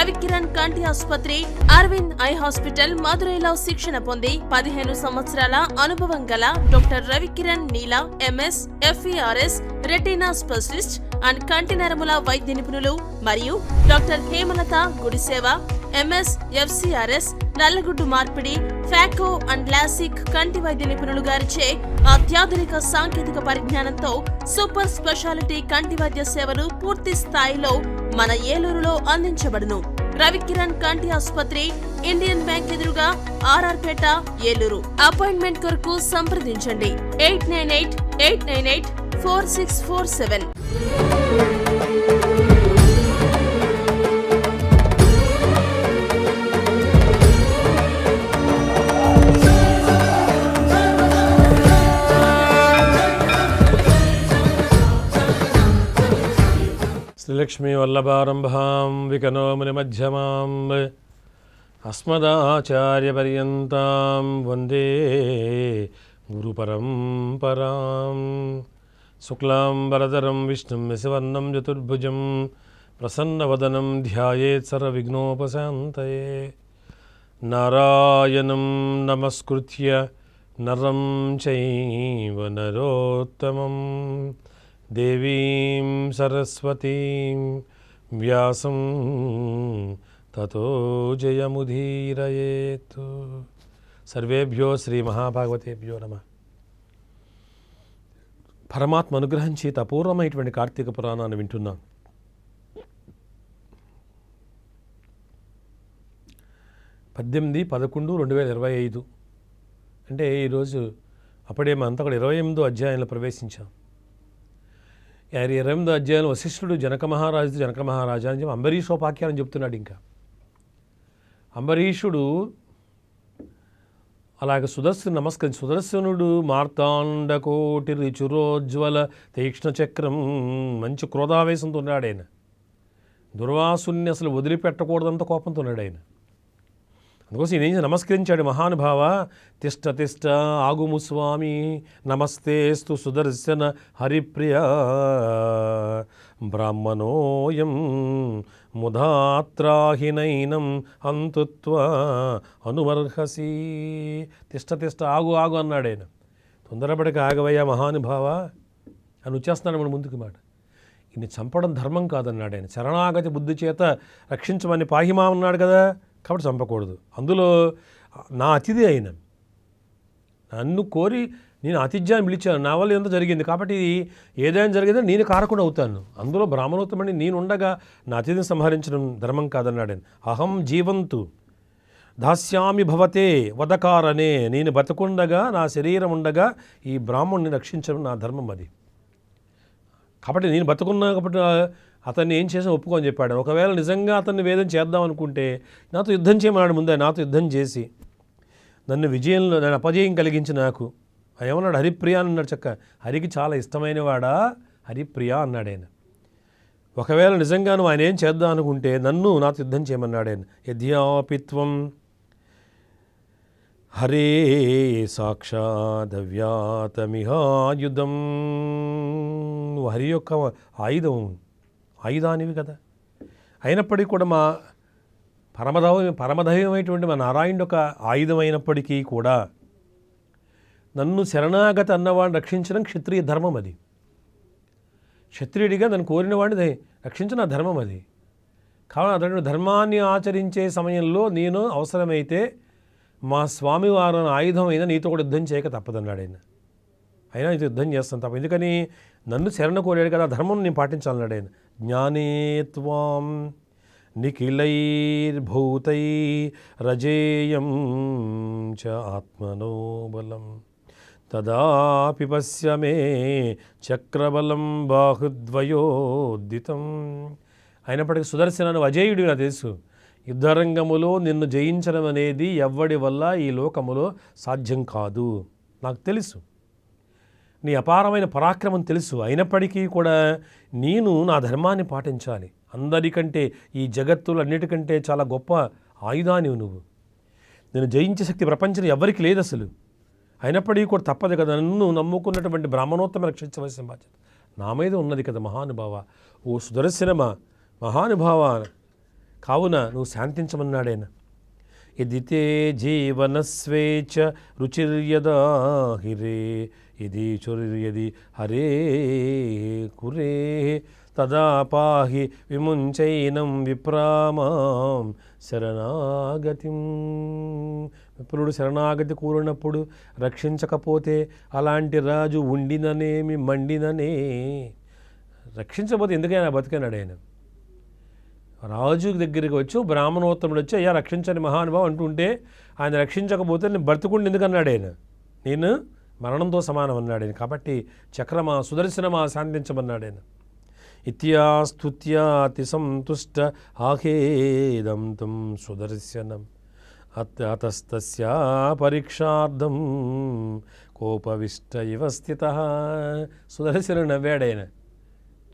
రవికిరణ్ కంటి ఆసుపత్రి Arvind eye hospital మదురైలో శిక్షణ పొంది పదిహేను సంవత్సరాల అనుభవం గల doctor Ravikiran Neela MS FERS retina specialist and కంటి నరముల వైద్య నిపుణులు మరియు doctor Hemalatha Gudiseva MS FCRS నల్లగుడ్డు మార్పిడి ఫ్యాకో అండ్ లాసిక్ కంటి వైద్య నిపుణులు గారిచే అత్యాధునిక సాంకేతిక పరిజ్ఞానంతో సూపర్ స్పెషాలిటీ కంటి వైద్య సేవలు పూర్తి స్థాయిలో మన ఏలూరులో అందించబడును. రవికిరణ్ కంటి ఆసుపత్రి ఇండియన్ బ్యాంక్ ఎదురుగా ఆర్ఆర్పేట ఏలూరు. అపాయింట్మెంట్ కొరకు సంప్రదించండి. Eight nine eight eight nine eight four six four seven. శ్రీలక్ష్మీవల్లభారంభాం వికనో మునిమధ్యమాం అస్మదాచార్యపర్యంతాం వందే గురుపరంపరాం శుక్లాం వరదరం విష్ణుం శివర్ణం చతుర్భుజం ప్రసన్నవదనం ధ్యాయేత్ సర్వవిఘ్నోపశాంతయే నారాయణం నమస్కృత్య నరం చైవ నరోత్తమం దేవీం సరస్వతీం వ్యాసం తతో జయముదీరయేత్. సర్వేభ్యో శ్రీ మహాభాగవతేభ్యో నమ. పరమాత్మ అనుగ్రహించి తపూర్వమైనటువంటి కార్తీక పురాణాన్ని వింటున్నాం. పద్దెనిమిది పదకొండు రెండు వేల ఇరవై ఐదు. అంటే ఈరోజు అప్పుడే మా అంతా కూడా ఇరవై ఎనిమిదో అధ్యాయంలో ప్రవేశించాం. ఆయన ఇరవై ఎనిమిదో అధ్యాయంలో వశిష్ఠుడు జనక మహారాజు జనక మహారాజా అని చెప్పి అంబరీషోపాఖ్యానం చెప్తున్నాడు ఇంకా. అంబరీషుడు అలాగే సుదర్శను నమస్కరించి సుదర్శనుడు మార్తాండకోటి రుచురోజ్వల తీక్ష్ణ చక్రం మంచి క్రోధావేశంతో ఉన్నాడు ఆయన. దుర్వాసుని అసలు వదిలిపెట్టకూడదంత కోపంతో ఉన్నాడు ఆయన. అందుకోసం ఈయన ఏం నమస్కరించాడు మహానుభావ. తిష్ట తిష్ట ఆగుము స్వామి. నమస్తేస్తు సుదర్శన హరిప్రియ. బ్రాహ్మణోయం ముధాత్రాహినైనం అంతుత్వ అనుమర్హసి తిష్ట తిష్ట ఆగు ఆగు అన్నాడు ఆయన. తొందరపడక ఆగవయ్యా మహానుభావ. అని వచ్చేస్తున్నాడు మన ముందుకు మాట. ఈయన చంపడం ధర్మం కాదన్నాడు ఆయన. శరణాగతి బుద్ధి చేత రక్షించమని పాహిమా ఉన్నాడు కదా. కాబట్టి చంపకూడదు. అందులో నా అతిథి అయిన నన్ను కోరి నేను ఆతిథ్యాన్ని పిలిచాను. నా వల్ల ఎంత జరిగింది. కాబట్టి ఏదైనా జరిగిందో నేను కారకుండా అవుతాను. అందులో బ్రాహ్మణోత్తమని నేను ఉండగా నా అతిథిని సంహరించడం ధర్మం కాదన్నాడు అహం జీవంతు దాస్యామి భవతే వదకారనే నేను బతకుండగా నా శరీరం ఉండగా ఈ బ్రాహ్మణ్ణి రక్షించడం నా ధర్మం అది. కాబట్టి నేను బతుకున్నా కాబట్టి అతన్ని ఏం చేసినా ఒప్పుకొని చెప్పాడు. ఒకవేళ నిజంగా అతన్ని వేదం చేద్దాం అనుకుంటే నాతో యుద్ధం చేయమన్నాడు ముందే నాతో యుద్ధం చేసి. నన్ను విజయంలో నన్ను అపజయం కలిగించి నాకు. ఏమన్నాడు? హరిప్రియ అన్నాడు చక్క. హరికి చాలా ఇష్టమైనవాడా? హరిప్రియ అన్నాడు ఆయన. ఒకవేళ నిజంగా నువ్వు ఆయన ఏం చేద్దాం అనుకుంటే నన్ను నాతో యుద్ధం చేయమన్నాడు ఆయన. యద్యాపిత్వం. హరే సాక్షాదవ్యాతమిహాయుధం. నువ్వు హరి యొక్క ఆయుధం ఆయుధానివి కదా. అయినప్పటికీ కూడా మా పరమదైవం పరమదైవమైనటువంటి మా నారాయణుడు ఒక ఆయుధం అయినప్పటికీ కూడా నన్ను శరణాగతి అన్నవాడిని రక్షించడం క్షత్రియ ధర్మం అది. క్షత్రియుడిగా నన్ను కోరిన వాడిని రక్షించిన ధర్మం అది. కావున అతడు ధర్మాన్ని ఆచరించే సమయంలో నేను అవసరమైతే మా స్వామివారు ఆయుధం అయినా నీతో కూడా యుద్ధం చేయక తప్పదన్నాడు ఆయన. అయినా నీతో యుద్ధం చేస్తాను తప్ప ఎందుకని నన్ను శరణ కోరాడు కదా ఆ ధర్మం నేను పాటించాలన్నాడు ఆయన. జ్ఞానే త్వాం నిఖిలైర్భూతై రజేయం చ ఆత్మనోబలం తదాపి పశ్య మే చక్రబలం బాహుద్వయోదితం అయినప్పటికీ సుదర్శనను అజేయుడు నాకు తెలుసు. యుద్ధరంగములో నిన్ను జయించడం అనేది ఎవ్వడి వల్ల ఈ లోకములో సాధ్యం కాదు. నాకు తెలుసు. నీ అపారమైన పరాక్రమం తెలుసు. అయినప్పటికీ కూడా నేను నా ధర్మాన్ని పాటించాలి. అందరికంటే ఈ జగత్తులన్నిటికంటే చాలా గొప్ప ఆయుధానివి నువ్వు. నేను జయించే శక్తి ప్రపంచం ఎవరికి లేదు అసలు. అయినప్పటికీ కూడా తప్పదు కదా నన్ను నమ్ముకున్నటువంటి బ్రాహ్మణోత్తమ రక్షించవలసిన బాధ్యత నా మీద ఉన్నది కదా మహానుభావ. ఓ సుదర్శనమా? మహానుభావ. కావున నువ్వు శాంతించమన్నాడైనా? ఇది తే రుచిర్యదాహిరే రుచిర్యదా హిరే ఇది చుర్యది హరే కురే. తదాపాహి విముంచైనం విప్రామాం శరణాగతిం. విప్రుడు శరణాగతి కూరినప్పుడు రక్షించకపోతే అలాంటి రాజు ఉండిననేమి మండిననే. రక్షించకపోతే ఎందుకైనా బతికనాడు ఆయన? రాజు దగ్గరికి వచ్చి బ్రాహ్మణోత్తముడు వచ్చి అయ్యా రక్షించని మహానుభావం అంటుంటే ఆయన రక్షించకపోతే నేను బ్రతుకుండి ఎందుకన్నాడు ఆయన? నేను మరణంతో సమానం అన్నాడు ఆయన కాబట్టి చక్రమా సుదర్శనమా శాంతించమన్నాడు ఆయన ఇత్యాస్తుత్యాతి సంతుష్ట ఆహేదం తం సుదర్శనం. అత్ అతస్తస్యా పరీక్షార్థం కోపవిష్ట ఇవ స్థిత. సుదర్శనం నవ్వాడు ఆయన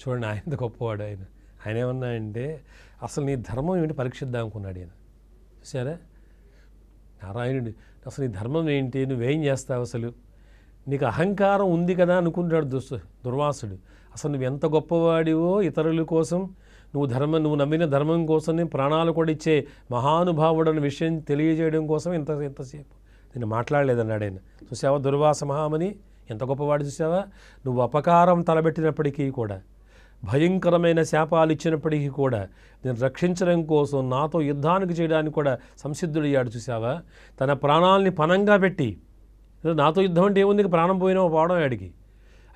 చూడండి ఆయన గొప్పవాడు ఆయన. ఆయన ఏమన్నాడంటే అసలు నీ ధర్మం ఏమిటి పరీక్షిద్దాం అనుకున్నాడు ఆయన చూసారా నారాయణుడు అసలు నీ ధర్మం ఏంటి? నువ్వేం చేస్తావు అసలు? నీకు అహంకారం ఉంది కదా అనుకుంటాడు దుస్ దుర్వాసుడు. అసలు నువ్వు ఎంత గొప్పవాడివో ఇతరుల కోసం నువ్వు ధర్మం నువ్వు నమ్మిన ధర్మం కోసం ప్రాణాలు కూడా ఇచ్చే మహానుభావుడు అనే విషయం తెలియజేయడం కోసం ఇంత ఎంతసేపు నేను మాట్లాడలేదన్నాడు ఆయన. చూసావా దుర్వాస మహామని? ఎంత గొప్పవాడు చూసావా? నువ్వు అపకారం తలబెట్టినప్పటికీ కూడా భయంకరమైన శాపాలు ఇచ్చినప్పటికీ కూడా నేను రక్షించడం కోసం నాతో యుద్ధానికి చేయడానికి కూడా సంసిద్ధుడయ్యాడు చూసావా? తన ప్రాణాలని పనంగా పెట్టి నాతో యుద్ధం అంటే ఏముంది? ప్రాణం పోయినా పోవడం ఆడికి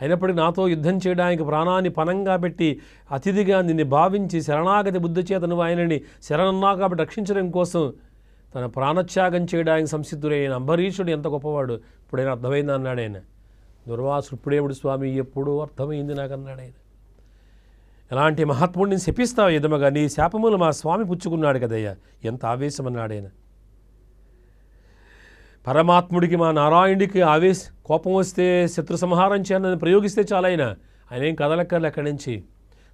అయినప్పటికీ నాతో యుద్ధం చేయడానికి ప్రాణాన్ని పనంగా పెట్టి అతిథిగా నిన్ను భావించి శరణాగతి బుద్ధి చేత నువ్వు ఆయనని శరణన్నా కాబట్టి రక్షించడం కోసం తన ప్రాణత్యాగం చేయడానికి సంసిద్ధుడైన అంబరీషుడు ఎంత గొప్పవాడు. ఇప్పుడైనా అర్థమైంది? అన్నాడు ఆయన. దుర్వాసుడు ఇప్పుడేముడు స్వామి ఎప్పుడూ అర్థమైంది నాకు అన్నాడు ఆయన. ఎలాంటి మహాత్ముడిని శపిస్తావు ఎదమగా నీ శాపములు మా స్వామి పుచ్చుకున్నాడు కదయ్యా. ఎంత ఆవేశం అన్నాడు ఆయన. పరమాత్ముడికి మా నారాయణుడికి ఆవేశ కోపం వస్తే శత్రు సంహారం చేయాలని ప్రయోగిస్తే చాలైనా ఆయన ఏం కదలక్కర్లు అక్కడి నుంచి.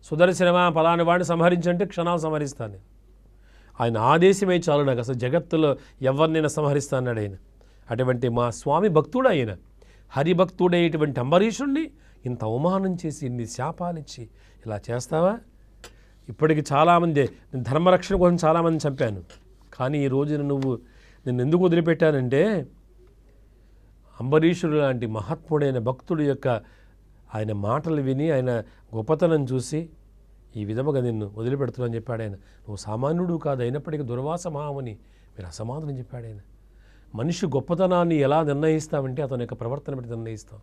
సుదర్శనమా పలాని వాడిని సంహరించంటే క్షణాలు సంహరిస్తాను. ఆయన ఆదేశమే చాలు నాకు అసలు జగత్తులో ఎవరినైనా సంహరిస్తాన్నాడు ఆయన. అటువంటి మా స్వామి భక్తుడు ఆయన. హరిభక్తుడైనటువంటి అంబరీషుణ్ణి ఇంత అవమానం చేసి ఇన్ని శాపాలిచ్చి ఇలా చేస్తావా? ఇప్పటికి చాలామంది నేను ధర్మరక్షణ కోసం చాలామంది చంపాను. కానీ ఈ రోజున నువ్వు నేను ఎందుకు వదిలిపెట్టానంటే అంబరీషుడు లాంటి మహాత్ముడైన భక్తుడి యొక్క ఆయన మాటలు విని ఆయన గొప్పతనం చూసి ఈ విధముగా నిన్ను వదిలిపెడుతున్నాను చెప్పాడు ఆయన. నువ్వు సామాన్యుడు కాదు అయినప్పటికీ దుర్వాస మహాముని. మీరు అసమాధానం చెప్పాడు ఆయన. మనిషి గొప్పతనాన్ని ఎలా నిర్ణయిస్తామంటే అతని యొక్క ప్రవర్తన బట్టి నిర్ణయిస్తాం.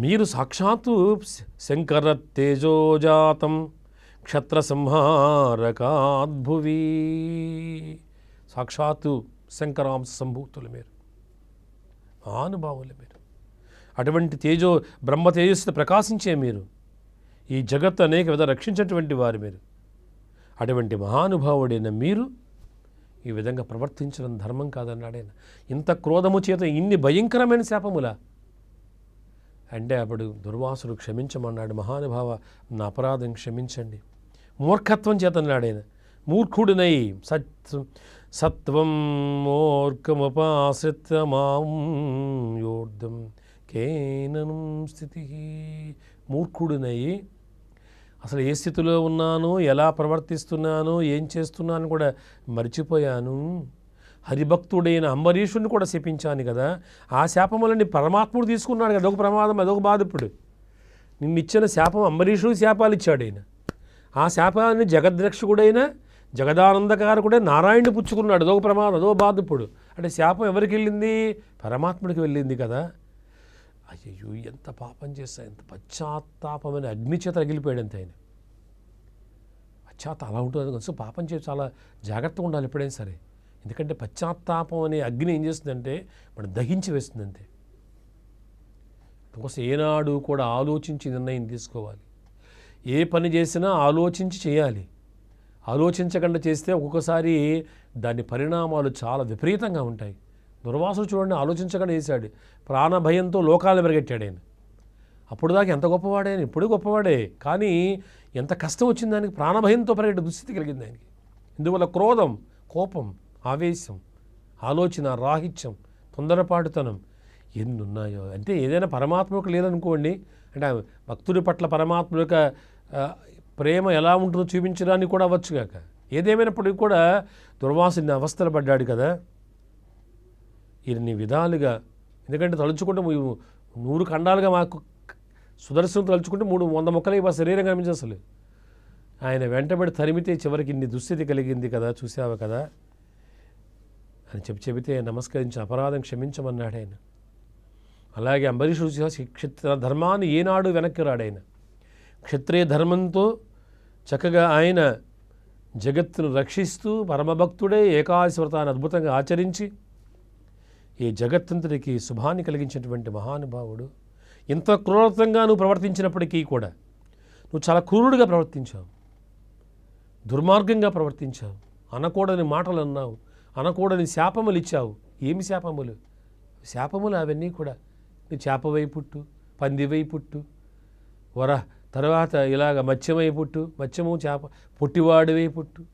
మీరు సాక్షాత్తు శంకర తేజోజాతం క్షత్ర సంహారకాద్భువీ సాక్షాత్తు శంకరాంశ సంభూతులు మీరు. మహానుభావులు మీరు. అటువంటి తేజో బ్రహ్మ తేజస్సు ప్రకాశించే మీరు. ఈ జగత్తు అనేక విధ రక్షించినటువంటి వారు మీరు. అటువంటి మహానుభావుడైన మీరు ఈ విధంగా ప్రవర్తించడం ధర్మం కాదన్నాడైనా ఇంత క్రోధము చేత ఇన్ని భయంకరమైన శాపములా. అంటే అప్పుడు దుర్వాసుడు క్షమించమన్నాడు మహానుభావ నా అపరాధం క్షమించండి. మూర్ఖత్వం చేత మూర్ఖుడినై సత్ సత్వం మూర్ఖముపాశ్రిత మాం యోర్ధం కేనను స్థితి. మూర్ఖుడినై అసలు ఏ స్థితిలో ఉన్నాను ఎలా ప్రవర్తిస్తున్నాను ఏం చేస్తున్నాను కూడా మర్చిపోయాను. హరిభక్తుడైన అంబరీషుని కూడా శపించాను కదా. ఆ శాపములని పరమాత్ముడు తీసుకున్నాడు కదా. అదొక ప్రమాదం అదొక బాధ ఇప్పుడు. నిన్నిచ్చిన శాపం అంబరీషుడు శాపాలు ఇచ్చాడు ఆయన. ఆ శాపాన్ని జగద్రక్షకుడైన జగదానందకారకుడే నారాయణుడు పుచ్చుకున్నాడు. అదో ప్రమాదం అదో బాధ ఇప్పుడు. అంటే శాపం ఎవరికి వెళ్ళింది? పరమాత్ముడికి వెళ్ళింది కదా. అయ్యో ఎంత పాపం చేస్తా ఎంత పశ్చాత్తాపమైన అగ్ని చేత రగిలిపోయాడు అంత ఆయన. పశ్చాత్త అలా ఉంటుంది కొంచెం పాపం చేసి చాలా జాగ్రత్తగా ఉండాలి ఎప్పుడైనా సరే. ఎందుకంటే పశ్చాత్తాపం అనే అగ్ని ఏం చేస్తుందంటే మనం దహించి వేస్తుంది అంతే. అందుకోసం ఏనాడు కూడా ఆలోచించి నిర్ణయం తీసుకోవాలి. ఏ పని చేసినా ఆలోచించి చేయాలి. ఆలోచించకుండా చేస్తే ఒక్కొక్కసారి దాని పరిణామాలు చాలా విపరీతంగా ఉంటాయి. దుర్వాసుడు చూడండి ఆలోచించకుండా చేశాడు. ప్రాణ భయంతో లోకాలను పెరిగెట్టాడు ఆయన. అప్పుడు దాకా ఎంత గొప్పవాడే ఆయన? ఇప్పుడు గొప్పవాడే. కానీ ఎంత కష్టం వచ్చింది దానికి? ప్రాణభయంతో పరిగెట్టే దుస్థితి కలిగింది ఆయనకి. ఇందువల్ల క్రోధం కోపం ఆవేశం ఆలోచన రాహిత్యం తొందరపాటుతనం ఎన్ని ఉన్నాయో అంటే ఏదైనా పరమాత్మ లేదనుకోండి అంటే భక్తుడి పట్ల పరమాత్మ యొక్క ప్రేమ ఎలా ఉంటుందో చూపించడానికి కూడా అవ్వచ్చు కాక. ఏదేమైనప్పటికీ కూడా దుర్వాసుని అవస్థలు పడ్డాడు కదా. ఇన్ని విధాలుగా ఎందుకంటే తలుచుకుంటే నూరు ఖండాలుగా మాకు సుదర్శనం తలుచుకుంటే మూడు వంద మొక్కలు మా శరీరం కనిపించదు అసలు. ఆయన వెంటబడి తరిమితే చివరికి ఇన్ని దుస్థితి కలిగింది కదా చూసావా కదా. అని చెప్పి చెబితే నమస్కరించి అపరాధం క్షమించమన్నాడు ఆయన. అలాగే అంబరీషుడు చేసిన క్షత్ర ధర్మాన్ని ఏనాడు వెనక్కి రాడు ఆయన. క్షత్రియ ధర్మంతో చక్కగా ఆయన జగత్తును రక్షిస్తూ పరమభక్తుడే ఏకాదశి వ్రతాన్ని అద్భుతంగా ఆచరించి ఈ జగత్తంతటికి శుభాన్ని కలిగించినటువంటి మహానుభావుడు ఇంత క్రూరతంగా నువ్వు ప్రవర్తించినప్పటికీ కూడా నువ్వు చాలా క్రూరుడిగా ప్రవర్తించావు దుర్మార్గంగా ప్రవర్తించావు అనకూడని మాటలు అన్నావు అనకూడని శాపములు ఇచ్చావు. ఏమి శాపములు? శాపములు అవన్నీ కూడా నీ చేపవై పుట్టు పందివై పుట్టు. వర తర్వాత ఇలాగ మత్స్యమై పుట్టు మత్స్యము చేప పుట్టివాడివై పుట్టు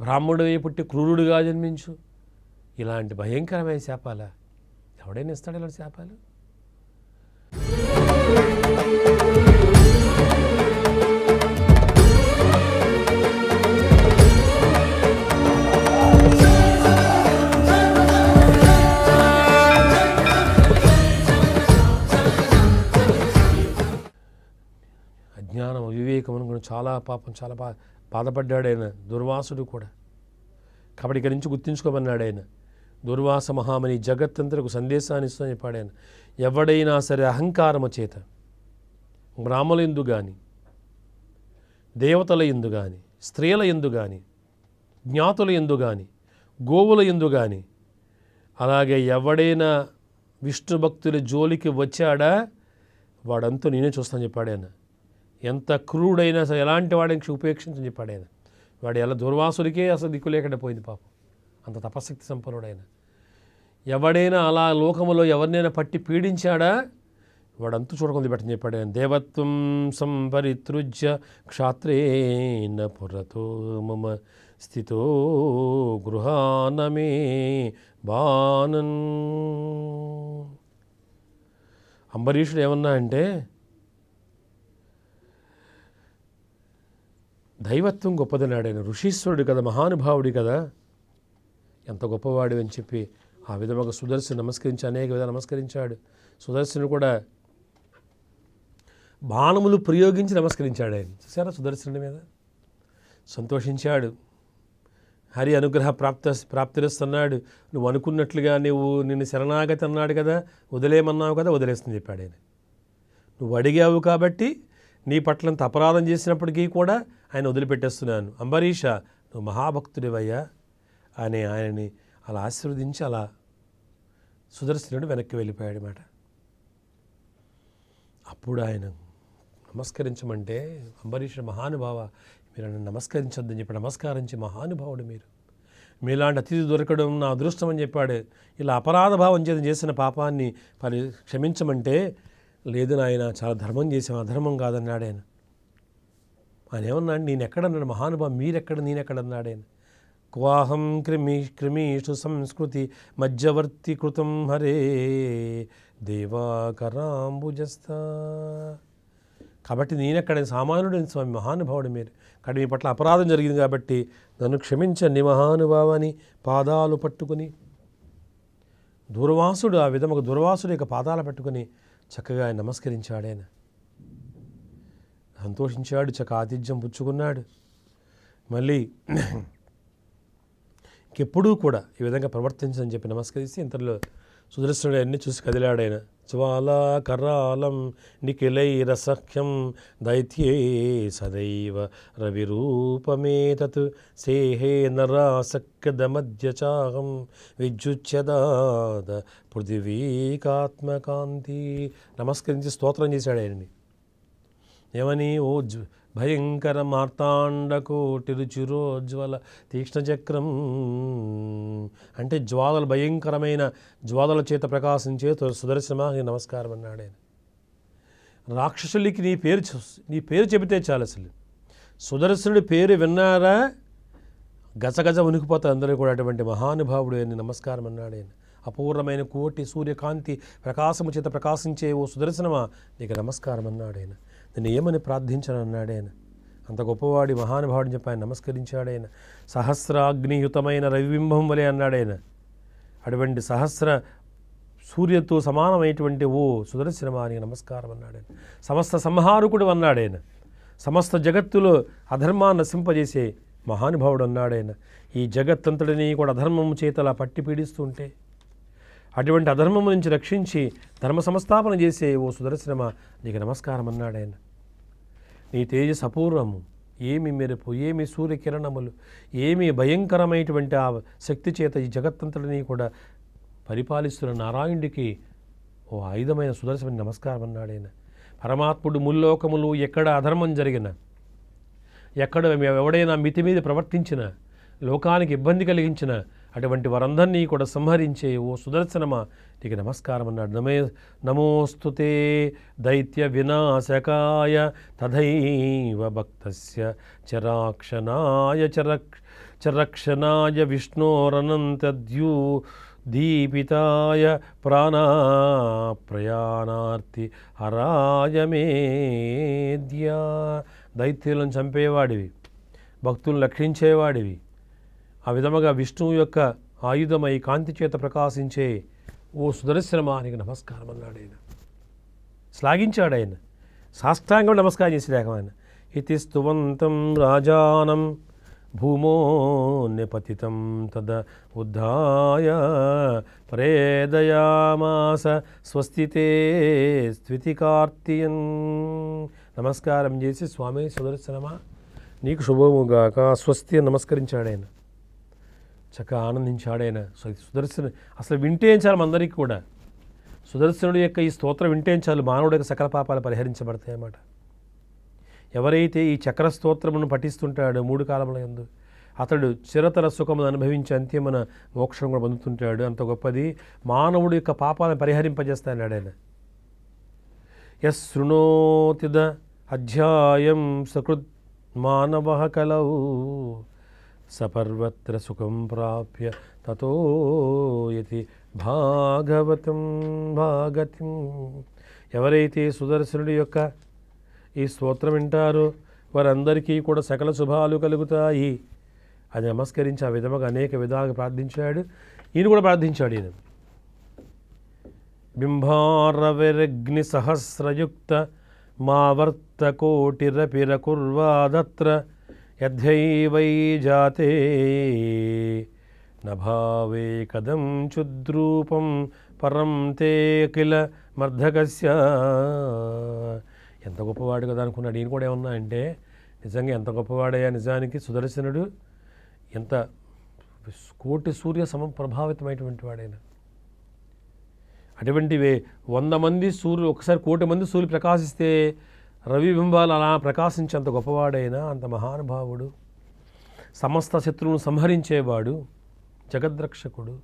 బ్రాహ్మణుడివై పుట్టి క్రూరుడిగా జన్మించు. ఇలాంటి భయంకరమైన శాపాలా? ఎవడైనా ఇస్తాడు ఇలాంటి శాపాలు? అజ్ఞానం అవివేకం అనుకుని చాలా పాపం చాలా బా బాధపడ్డాడు ఆయన. దుర్వాసుడు కూడా. కాబట్టి ఇక్కడి నుంచి గుర్తించుకోమన్నాడు ఆయన. దుర్వాస మహామని జగత్తంతరకు సందేశాన్ని ఇస్తూ చెప్పాడు ఆయన. ఎవడైనా సరే అహంకారము చేత బ్రాహ్మల ఎందు కానీ దేవతల ఎందు కానీ స్త్రీల ఎందు కానీ జ్ఞాతుల ఎందు కానీ గోవుల ఎందు కానీ అలాగే ఎవడైనా విష్ణు భక్తుల జోలికి వచ్చాడా? వాడంతా నేనే చూస్తాను చెప్పాడు ఆయన. ఎంత క్రూడైనా సరే ఎలాంటి వాడిని ఉపేక్షించని చెప్పాడు ఆయన వాడు ఎలా దుర్వాసుడికే అసలు దిక్కు లేకుండా పోయింది పాపం. అంత తపశక్తి సంపన్నుడైన ఎవడైనా అలా లోకములో ఎవరినైనా పట్టి పీడించాడా? వాడంతు చూడకుండా పెట్టని చెప్పాడు ఆయన దేవత్వం సంపరితృజ్య క్షాత్రేణ పురతో మమ స్థితో గృహానమే బానన్ అంబరీషుడు ఏమన్నా అంటే దైవత్వం గొప్పదన్నాడు ఆయన ఋషీశ్వరుడు కదా మహానుభావుడు కదా. ఎంత గొప్పవాడు అని చెప్పి ఆ విధముగా సుదర్శను నమస్కరించి అనేక విధాలు నమస్కరించాడు. సుదర్శను కూడా బాణములు ప్రయోగించి నమస్కరించాడు ఆయన. చూసారా సుదర్శనుడి మీద? సంతోషించాడు. హరి అనుగ్రహ ప్రాప్త ప్రాప్తిరస్తున్నాడు నువ్వు అనుకున్నట్లుగా నువ్వు నిన్ను శరణాగతి అన్నాడు కదా వదిలేయమన్నావు కదా వదిలేస్తుంది చెప్పాడు ఆయన. నువ్వు అడిగావు కాబట్టి నీ పట్లంత అపరాధం చేసినప్పటికీ కూడా ఆయన వదిలిపెట్టేస్తున్నాను. అంబరీష నువ్వు మహాభక్తుడివయ్యా. అని ఆయనని అలా ఆశీర్వదించి అలా సుదర్శనుడు వెనక్కి వెళ్ళిపోయాడు మాట అప్పుడు ఆయన నమస్కరించమంటే అంబరీష మహానుభావ మీరు నన్ను నమస్కరించొద్దని చెప్పి నమస్కరించి మహానుభావుడు మీరు. మీలాంటి అతిథి దొరకడం నా అదృష్టం అని చెప్పాడు. ఇలా అపరాధ భావం చేత చేసిన పాపాన్ని పరి క్షమించమంటే లేదు నాయన చాలా ధర్మం చేసాం అధర్మం కాదన్నాడు ఆయన. ఆయన ఏమన్నాడు నేను ఎక్కడన్నాడు? మహానుభావం మీరెక్కడ? నేనెక్కడన్నాడు ఆయన క్వాహం క్రిమి క్రిమీషు సంస్కృతి మధ్యవర్తి కృతం హరే దేవాకరాంబుజస్త కాబట్టి నేనెక్కడ సామాన్యుడైన స్వామి మహానుభావుడు మీరు. కానీ మీ పట్ల అపరాధం జరిగింది కాబట్టి నన్ను క్షమించండి మహానుభావని పాదాలు పట్టుకుని. దుర్వాసుడు ఆ విధముగా దుర్వాసుడు యొక్క పాదాలు పట్టుకుని చక్కగా ఆయన నమస్కరించాడు ఆయన సంతోషించాడు చక్క ఆతిథ్యం పుచ్చుకున్నాడు. మళ్ళీ ఇంకెప్పుడూ కూడా ఈ విధంగా ప్రవర్తించని చెప్పి నమస్కరిస్తే ఇంతలో సుదర్శనుడు అన్ని చూసి కదిలాడు ఆయన జ్వాలా కరాలం నిఖిలైరసఖ్యం దైత్యే సదైవ రవిరూపమేతత్. సేహే నరాసక్యదమధ్యచాహం విద్యుచ్యదాద పృథివీకాత్మకాంతి. నమస్కరించి స్తోత్రం చేశాడు ఆయన్ని. ఏమని ఓ జ్వ- భయంకర మార్తాండకోటిరుచిరోజ్వల తీక్ష్ణచక్రం. అంటే జ్వాలలు భయంకరమైన జ్వాలల చేత ప్రకాశించే తో- సుదర్శనమా నీ నమస్కారం అన్నాడు ఆయన. రాక్షసులకి నీ పేరు నీ పేరు చెబితే చాలు అసలు. సుదర్శనుడి పేరు విన్నారా? గజగజ ఉనికిపోతారు అందరూ కూడా అటువంటి మహానుభావుడు అని నమస్కారం అన్నాడు ఆయన. అపూర్వమైన కోటి సూర్యకాంతి ప్రకాశము చేత ప్రకాశించే ఓ సుదర్శనమా? నీకు నమస్కారం అన్నాడు ఆయన. నేను ఏమని ప్రార్థించను అన్నాడు ఆయన? అంత గొప్పవాడి మహానుభావుడిని చెప్పి ఆయన నమస్కరించాడు ఆయన. సహస్రాగ్నియుతమైన రవిబింబం వలె అన్నాడు ఆయన. అటువంటి సహస్ర సూర్యతో సమానమైనటువంటి ఓ సుదర్శనమాని నమస్కారం అన్నాడు ఆయన. సమస్త సంహారకుడు అన్నాడు ఆయన. సమస్త జగత్తులో అధర్మాన్ని నశింపజేసే మహానుభావుడు అన్నాడు ఆయన. ఈ జగత్తంతటిని కూడా అధర్మము చేతలా పట్టి పీడిస్తుంటే అటువంటి అధర్మము నుంచి రక్షించి ధర్మ సంస్థాపన చేసే ఓ సుదర్శనమ నీకు నమస్కారం అన్నాడు ఆయన. నీ తేజస్ అపూర్వము ఏమి మెరుపు ఏమి సూర్యకిరణములు ఏమి భయంకరమైనటువంటి ఆ శక్తి చేత ఈ జగత్తంతటిని కూడా పరిపాలిస్తున్న నారాయణుడికి ఓ ఆయుధమైన సుదర్శన నమస్కారం అన్నాడైన పరమాత్ముడు ముల్లోకములు ఎక్కడ అధర్మం జరిగిన? ఎక్కడ ఎవడైనా మితి మీద ప్రవర్తించిన లోకానికి ఇబ్బంది కలిగించిన అటువంటి వారందరినీ కూడా సంహరించే ఓ సుదర్శనమా. నీకు నమస్కారం అన్నాడు. నమే నమోస్తుతే దైత్య వినాశకాయ తథైవ భక్తస్య చరాక్షణాయ చరక్ష చరక్షణాయ విష్ణోరనంతద్యూ దీపితాయ ప్రాణా ప్రయాణార్థి దైత్యులను చంపేవాడివి భక్తులను రక్షించేవాడివి ఆ విధముగా విష్ణువు యొక్క ఆయుధమై కాంతి చేత ప్రకాశించే ఓ సుదర్శనమా నీకు నమస్కారం అన్నాడు ఆయన. శ్లాఘించాడు ఆయన. సాష్టాంగం నమస్కారం చేసి ఆయన. ఇది స్తువంతం రాజానం భూమో నిపతితం తద ఉద్ధాయ ప్రేదయామాస స్వస్తితే స్థితికార్తియన్. నమస్కారం చేసి స్వామి సుదర్శనమా నీకు శుభముగాక స్వస్తి నమస్కరించాడు ఆయన. చక్కగా ఆనందించాడు ఆయన సుదర్శన అసలు వింటే చాలు కూడా. సుదర్శనుడి యొక్క ఈ స్తోత్రం వింటే చాలు మానవుడి యొక్క సకల పాపాలు పరిహరించబడతాయి అన్నమాట. ఎవరైతే ఈ చక్ర స్తోత్రమును పఠిస్తుంటాడో మూడు కాలముల యందు అతడు చిరతర సుఖమును అనుభవించి అంత్యమున మోక్షం కూడా పొందుతుంటాడు. అంత గొప్పది. మానవుడి యొక్క పాపాలను పరిహరింపజేస్తాడు ఆయన. ఎస్ శృణోతిద అధ్యాయం సకృత్ మానవ కలవు సపర్వత్ర సుఖం ప్రాప్య తతోయతి భాగవతం భాగతిం. ఎవరైతే సుదర్శనుడి యొక్క ఈ స్తోత్రం వింటారో వారందరికీ కూడా సకల శుభాలు కలుగుతాయి. అది నమస్కరించి ఆ విధముగా అనేక విధాలుగా ప్రార్థించాడు. ఈయన కూడా ప్రార్థించాడు ఈయన. బింబారవిరగ్ని సహస్రయుక్త మావర్తకోటిరపిరకుర్వాదత్ర యద్యైవై జాతే నభావే కదం చుద్రూపం పరం తే కిల మర్ధకస్య. ఎంత గొప్పవాడు కదా అనుకున్నాడు. ఈయన కూడా ఏమన్నా అంటే నిజంగా ఎంత గొప్పవాడయ్యా నిజానికి సుదర్శనుడు ఎంత కోటి సూర్య సమ ప్రభావితమైనటువంటి వాడైనా. అటువంటివే వంద మంది సూర్యులు ఒకసారి కోటి మంది సూర్యులు ప్రకాశిస్తే రవిబింబాలు అలా ప్రకాశించేంత గొప్పవాడైనా అంత మహానుభావుడు సమస్త శత్రువును సంహరించేవాడు జగద్రక్షకుడు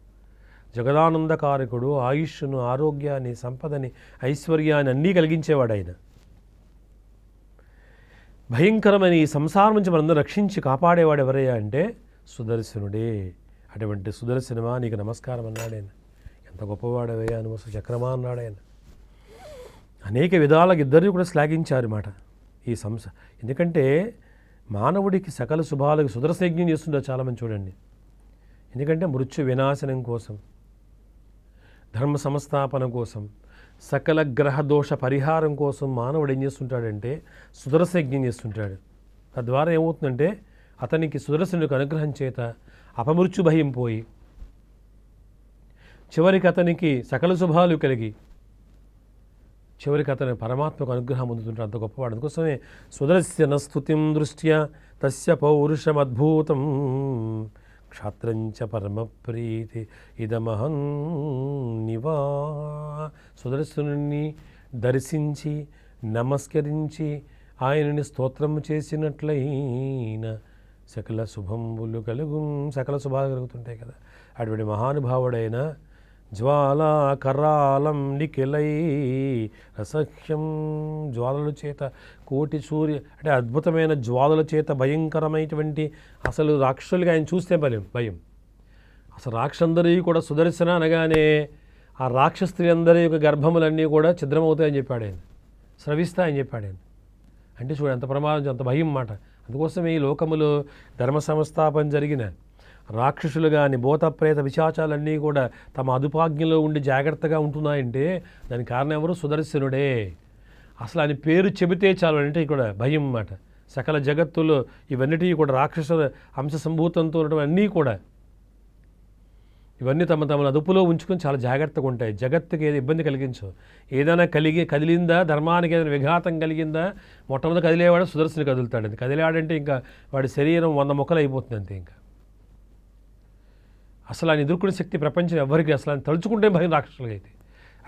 జగదానందకారకుడు ఆయుష్ను ఆరోగ్యాన్ని సంపదని ఐశ్వర్యాన్ని అన్నీ కలిగించేవాడు ఆయన భయంకరమైన ఈ సంసారం నుంచి మనందరూ రక్షించి కాపాడేవాడు ఎవరయ్యా అంటే సుదర్శనుడే. అటువంటి సుదర్శనమా నీకు నమస్కారం అన్నాడు ఎంత గొప్పవాడవయ్యా నువ్వు చక్రమా అన్నాడాయన అనేక విధాలుగా ఇద్దరిని కూడా శ్లాఘించారు మాట. ఈ సంస ఎందుకంటే మానవుడికి సకల శుభాలకు సుదర్శయజ్ఞం చేస్తుంటారు చాలామంది చూడండి. ఎందుకంటే మృత్యు వినాశనం కోసం ధర్మ సంస్థాపన కోసం సకల గ్రహ దోష పరిహారం కోసం మానవుడు ఏం చేస్తుంటాడంటే సుదర్శయజ్ఞం చేస్తుంటాడు. తద్వారా ఏమవుతుందంటే అతనికి సుదర్శనుడికి అనుగ్రహం చేత అపమృత్యు భయం పోయి చివరికి అతనికి సకల శుభాలు కలిగి చివరికి అతని పరమాత్మకు అనుగ్రహం పొందుతుంటే అంత గొప్పవాడు. అందుకోసమే సుదర్శన స్థుతిం దృష్ట్యా తస్య పౌరుషమద్భూతం క్షాత్రంచ పరమప్రీతి ఇదమహం నివా. సుదర్శనుని దర్శించి నమస్కరించి ఆయనని స్తోత్రం చేసినట్లయిన సకల శుభంబులు కలుగు సకల శుభాలు కలుగుతుంటాయి కదా. అటువంటి మహానుభావుడైన జ్వాలాకరాలం నిఖిలై రసహ్యం. జ్వాలల చేత కోటి సూర్య అంటే అద్భుతమైన జ్వాలల చేత భయంకరమైనటువంటి అసలు రాక్షసులుగా ఆయన చూస్తే భయం భయం. అసలు రాక్షసులందరి కూడా సుదర్శన అనగానే ఆ రాక్షసులందరి యొక్క గర్భములన్నీ కూడా ఛిద్రమవుతాయని చెప్పాడు ఆయన. స్రవిస్తాయని చెప్పాడు ఆయన. అంటే చూడు ఎంత ప్రమాదం అంత భయం మాట. అందుకోసమే ఈ లోకములో ధర్మ సంస్థాపన జరిగిన రాక్షసులు కానీ భూతప్రేత విశాచాలన్నీ కూడా తమ అదుపాజ్ఞలో ఉండి జాగ్రత్తగా ఉంటున్నాయంటే దానికి కారణం ఎవరు? సుదర్శనుడే. అసలు ఆయన పేరు చెబితే చాలు అంటే ఇక్కడ భయం అన్నమాట. సకల జగత్తులో ఇవన్నిటివి కూడా రాక్షసుల అంశ సంభూతంతో ఉండటం అన్నీ కూడా. ఇవన్నీ తమ తమ అదుపులో ఉంచుకొని చాలా జాగ్రత్తగా ఉంటాయి. జగత్తుకి ఏది ఇబ్బంది కలిగించవు ఏదైనా కలిగి కదిలిందా? ధర్మానికి ఏదైనా విఘాతం కలిగిందా? మొట్టమొదటి కదిలేవాడు సుదర్శన కదులుతాడు. కదిలేవాడంటే కదిలాడంటే ఇంకా వాడి శరీరం వంద మొక్కలు అయిపోతుంది అంతే ఇంకా. అసలు ఆయన ఎదుర్కొనే శక్తి ప్రపంచం ఎవరికి అసలు ఆయన తలుచుకుంటే భయం రాక్షసులకి అయితే.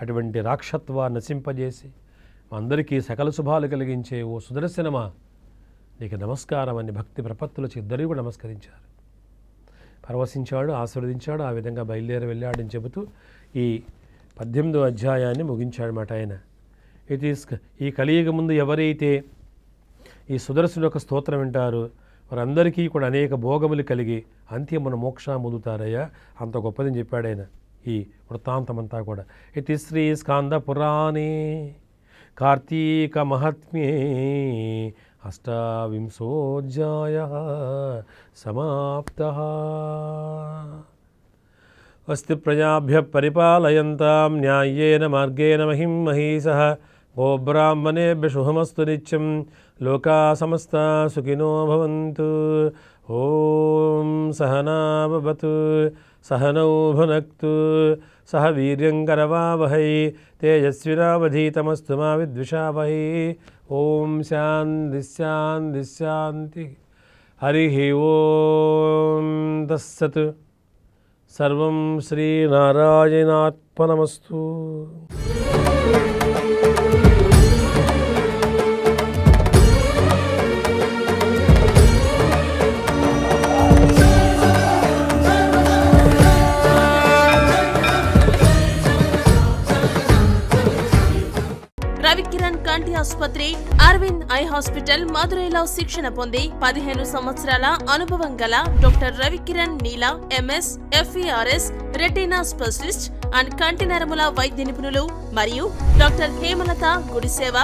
అటువంటి రాక్షత్వాన్ని నశింపజేసి అందరికీ సకల శుభాలు కలిగించే ఓ సుదర్శనమా నీకు నమస్కారం అని భక్తి ప్రపత్తుల ఇద్దరు కూడా నమస్కరించారు. పరవశించాడు ఆశీర్వదించాడు ఆ విధంగా బయలుదేరి వెళ్ళాడని చెబుతూ ఈ పద్దెనిమిదో అధ్యాయాన్ని ముగించాడనమాట ఆయన. ఇది ఈ కలియుగ ముందు ఎవరైతే ఈ సుదర్శన యొక్క స్తోత్రం వింటారు వారందరికీ కూడా అనేక భోగములు కలిగి అంత్యమున మోక్ష ముందుతారయ్యా అంత గొప్పదని చెప్పాడు ఆయన ఈ వృత్తాంతమంతా కూడా. ఇది శ్రీ స్కాంద పురాణే కార్తీక మహాత్మ్యే అష్టావింశోధ్యాయ సమాప్త. అస్తి ప్రజాభ్య పరిపాలయంతాం న్యాయేన మార్గేణ మహిం మహీష ఓ బ్రాహ్మణేభ్య శుభమస్తు నిత్యం లోకా సమస్త సుఖినో భవంతు. ఓం సహనాభవతు సహనౌ భునక్తు. సహ వీర్యంకరవావహై తేజస్విరావధీతమస్తు మా విద్విషావహై. ఓం శాంతి శాంతి శాంతి. హరి ఓం దస్సత్ సర్వం శ్రీనారాయణాత్మనమస్తు రవికిరణ్ కంటి ఆసుపత్రి అరవింద్ ఐ హాస్పిటల్ మదురైలో శిక్షణ పొంది పదిహేను సంవత్సరాల అనుభవం గల doctor Ravikiran Neela MS FERS retina specialist and కంటి నరముల వైద్య నిపుణులు మరియు doctor Hemalatha Gudiseva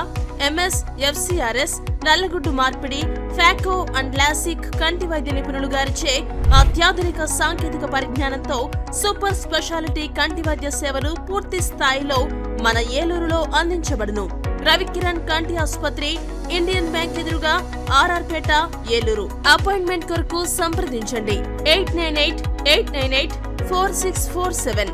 MS FCRS నల్లగుడ్డు మార్పిడి ఫ్యాకో అండ్ లాసిక్ కంటి వైద్య నిపుణులు గారిచే అత్యాధునిక సాంకేతిక పరిజ్ఞానంతో సూపర్ స్పెషాలిటీ కంటి వైద్య సేవలు పూర్తి స్థాయిలో మన ఏలూరులో అందించబడును. రవికిరణ్ కంటి ఆసుపత్రి ఇండియన్ బ్యాంక్ ఎదురుగా ఆర్ఆర్ పేట ఏలూరు. అపాయింట్మెంట్ కొరకు సంప్రదించండి. Eight nine eight eight nine eight four six four seven.